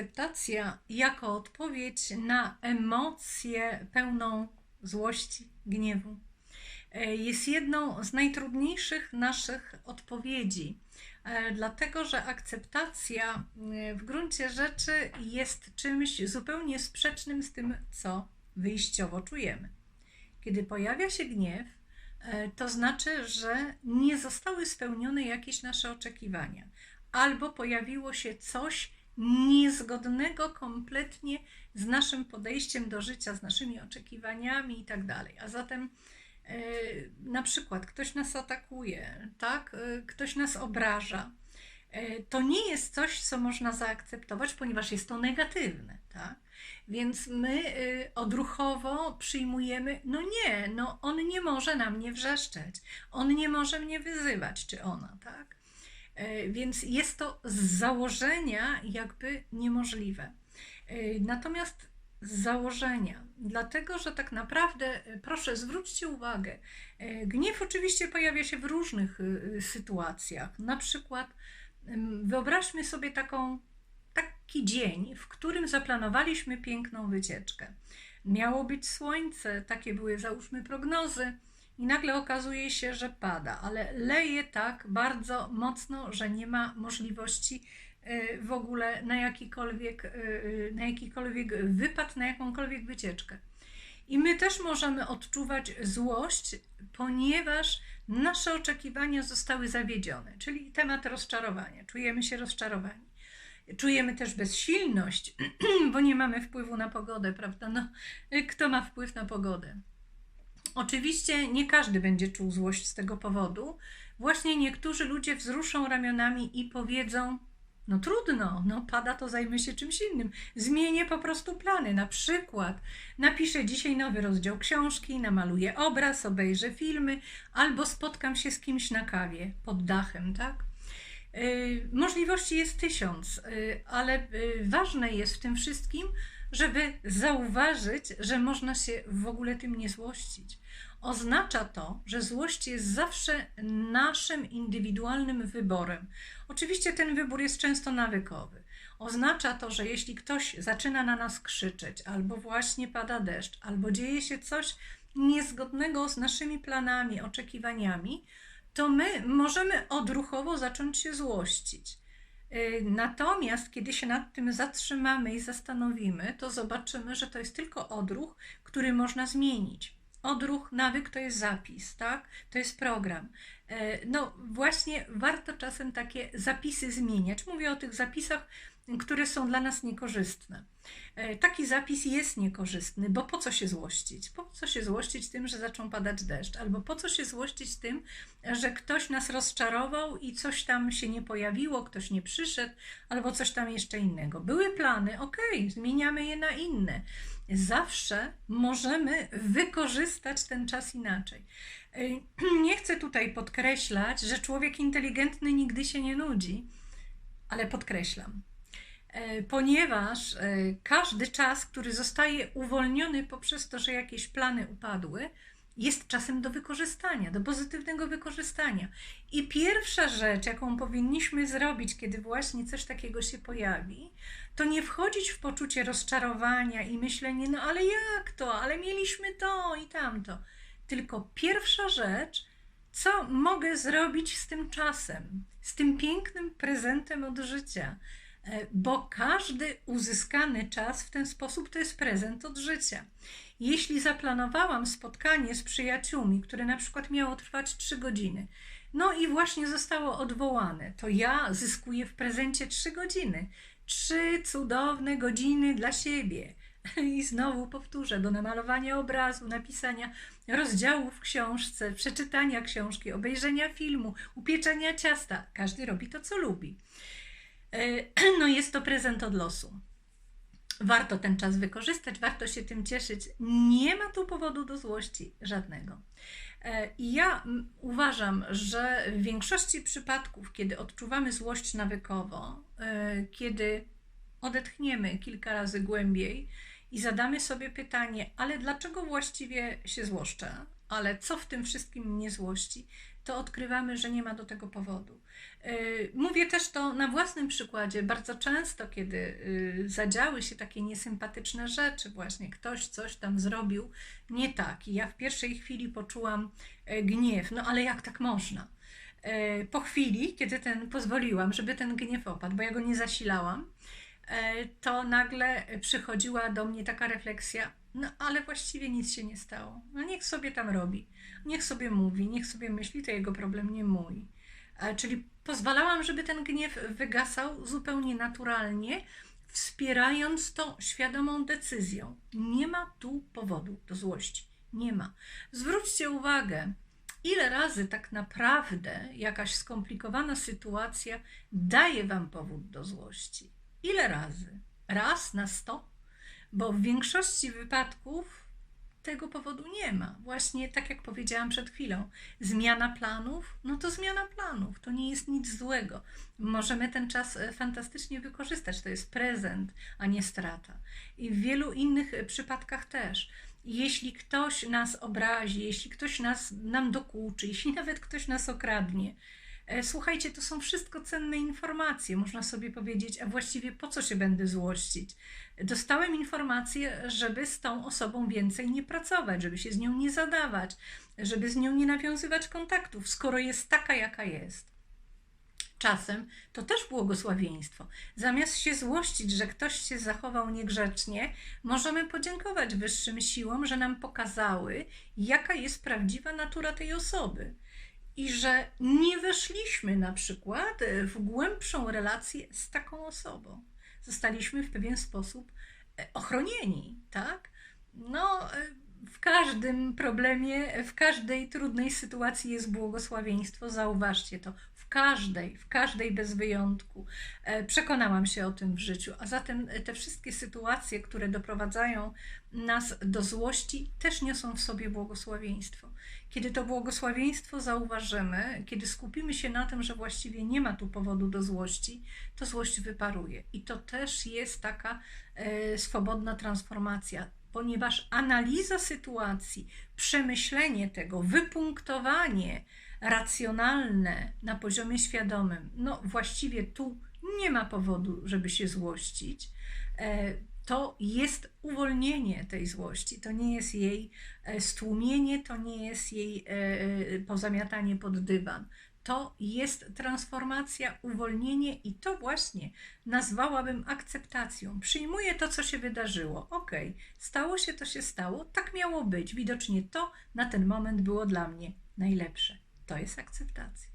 akceptacja jako odpowiedź na emocję pełną złości, gniewu e, jest jedną z najtrudniejszych naszych odpowiedzi, e, dlatego że akceptacja e, w gruncie rzeczy jest czymś zupełnie sprzecznym z tym, co wyjściowo czujemy. Kiedy pojawia się gniew, to znaczy, że nie zostały spełnione jakieś nasze oczekiwania, albo pojawiło się coś, niezgodnego kompletnie z naszym podejściem do życia, z naszymi oczekiwaniami i tak dalej. A zatem e, na przykład ktoś nas atakuje, tak? E, ktoś nas obraża. E, to nie jest coś, co można zaakceptować, ponieważ jest to negatywne, tak? Więc my odruchowo przyjmujemy, no nie, no on nie może na mnie wrzeszczeć, on nie może mnie wyzywać, czy ona, tak? E, więc jest to z założenia jakby niemożliwe. E, natomiast z założenia, dlatego że tak naprawdę, e, proszę zwróćcie uwagę, gniew oczywiście pojawia się w różnych sytuacjach. Na przykład wyobraźmy sobie taką, taki dzień, w którym zaplanowaliśmy piękną wycieczkę. Miało być słońce, takie były załóżmy prognozy i nagle okazuje się, że pada, ale leje tak bardzo mocno, że nie ma możliwości y, w ogóle na jakikolwiek, y, y, na jakikolwiek wypad, na jakąkolwiek wycieczkę. I my też możemy odczuwać złość, ponieważ nasze oczekiwania zostały zawiedzione, czyli temat rozczarowania. Czujemy się rozczarowani. Czujemy też bezsilność, bo nie mamy wpływu na pogodę, prawda? No, kto ma wpływ na pogodę? Oczywiście nie każdy będzie czuł złość z tego powodu. Właśnie niektórzy ludzie wzruszą ramionami i powiedzą: No trudno, no pada, to zajmę się czymś innym. Zmienię po prostu plany. Na przykład napiszę dzisiaj nowy rozdział książki, namaluję obraz, obejrzę filmy, albo spotkam się z kimś na kawie pod dachem, tak? Yy, możliwości jest tysiąc, yy, ale yy, ważne jest w tym wszystkim, żeby zauważyć, że można się w ogóle tym nie złościć. Oznacza to, że złość jest zawsze naszym indywidualnym wyborem. Oczywiście ten wybór jest często nawykowy. Oznacza to, że jeśli ktoś zaczyna na nas krzyczeć, albo właśnie pada deszcz, albo dzieje się coś niezgodnego z naszymi planami, oczekiwaniami, to my możemy odruchowo zacząć się złościć. Y, natomiast kiedy się nad tym zatrzymamy i zastanowimy, to zobaczymy, że to jest tylko odruch, który można zmienić. Odruch, nawyk to jest zapis, tak? To jest program. Y, no właśnie warto czasem takie zapisy zmieniać. Mówię o tych zapisach, które są dla nas niekorzystne. E, taki zapis jest niekorzystny, bo po co się złościć? Po co się złościć tym, że zaczął padać deszcz? Albo po co się złościć tym, że ktoś nas rozczarował i coś tam się nie pojawiło, ktoś nie przyszedł, albo coś tam jeszcze innego. Były plany, ok, zmieniamy je na inne. Zawsze możemy wykorzystać ten czas inaczej. E, nie chcę tutaj podkreślać, że człowiek inteligentny nigdy się nie nudzi, ale podkreślam, ponieważ e, każdy czas, który zostaje uwolniony poprzez to, że jakieś plany upadły, jest czasem do wykorzystania, do pozytywnego wykorzystania. I pierwsza rzecz, jaką powinniśmy zrobić, kiedy właśnie coś takiego się pojawi, to nie wchodzić w poczucie rozczarowania i myślenie, no ale jak to, ale mieliśmy to i tamto. Tylko pierwsza rzecz, co mogę zrobić z tym czasem, z tym pięknym prezentem od życia, E, bo każdy uzyskany czas w ten sposób to jest prezent od życia. Jeśli zaplanowałam spotkanie z przyjaciółmi, które na przykład miało trwać 3 godziny, no i właśnie zostało odwołane, to ja zyskuję w prezencie 3 godziny. Trzy cudowne godziny dla siebie. I znowu powtórzę, do namalowania obrazu, napisania rozdziału w książce, przeczytania książki, obejrzenia filmu, upieczenia ciasta. Każdy robi to, co lubi. E, no jest to prezent od losu. Warto ten czas wykorzystać, warto się tym cieszyć. Nie ma tu powodu do złości żadnego. E, I ja uważam, że w większości przypadków, kiedy odczuwamy złość nawykowo, e, kiedy odetchniemy kilka razy głębiej i zadamy sobie pytanie, ale dlaczego właściwie się złoszczę? Ale co w tym wszystkim mnie złości? To odkrywamy, że nie ma do tego powodu. Yy, Mówię też to na własnym przykładzie. Bardzo często, kiedy yy, zadziały się takie niesympatyczne rzeczy, właśnie ktoś coś tam zrobił nie tak, i ja w pierwszej chwili poczułam e, gniew, no ale jak tak można? E, Po chwili, kiedy ten pozwoliłam, żeby ten gniew opadł, bo ja go nie zasilałam, to nagle przychodziła do mnie taka refleksja, no ale właściwie nic się nie stało. No niech sobie tam robi, niech sobie mówi, niech sobie myśli, to jego problem, nie mój. E, Czyli pozwalałam, żeby ten gniew wygasał zupełnie naturalnie, wspierając to świadomą decyzją. Nie ma tu powodu do złości. Nie ma. Zwróćcie uwagę, ile razy tak naprawdę jakaś skomplikowana sytuacja daje Wam powód do złości. Ile razy? Raz na sto? Bo w większości wypadków tego powodu nie ma. Właśnie tak jak powiedziałam przed chwilą, zmiana planów, no to zmiana planów, to nie jest nic złego. Możemy ten czas e, fantastycznie wykorzystać, to jest prezent, a nie strata. I w wielu innych e, przypadkach też. Jeśli ktoś nas obrazi, jeśli ktoś nas, nam dokuczy, jeśli nawet ktoś nas okradnie, Słuchajcie, to są wszystko cenne informacje. Można sobie powiedzieć, a właściwie po co się będę złościć? Dostałem informację, żeby z tą osobą więcej nie pracować, żeby się z nią nie zadawać, żeby z nią nie nawiązywać kontaktów, skoro jest taka, jaka jest. Czasem to też błogosławieństwo. Zamiast się złościć, że ktoś się zachował niegrzecznie, możemy podziękować wyższym siłom, że nam pokazały, jaka jest prawdziwa natura tej osoby. I że nie weszliśmy na przykład w głębszą relację z taką osobą. Zostaliśmy w pewien sposób e, ochronieni, tak? No, e, w każdym problemie, w każdej trudnej sytuacji jest błogosławieństwo, zauważcie to. Każdej, w każdej bez wyjątku. E, Przekonałam się o tym w życiu, a zatem e, te wszystkie sytuacje, które doprowadzają nas do złości, też niosą w sobie błogosławieństwo. Kiedy to błogosławieństwo zauważymy, kiedy skupimy się na tym, że właściwie nie ma tu powodu do złości, to złość wyparuje. I to też jest taka e, swobodna transformacja ponieważ analiza sytuacji, przemyślenie tego, wypunktowanie racjonalne na poziomie świadomym, no właściwie tu nie ma powodu, żeby się złościć. E, To jest uwolnienie tej złości, to nie jest jej e, stłumienie, to nie jest jej e, pozamiatanie pod dywan. To jest transformacja, uwolnienie i to właśnie nazwałabym akceptacją. Przyjmuję to, co się wydarzyło. Ok, stało się, to się stało, tak miało być. Widocznie to na ten moment było dla mnie najlepsze. To jest akceptacja.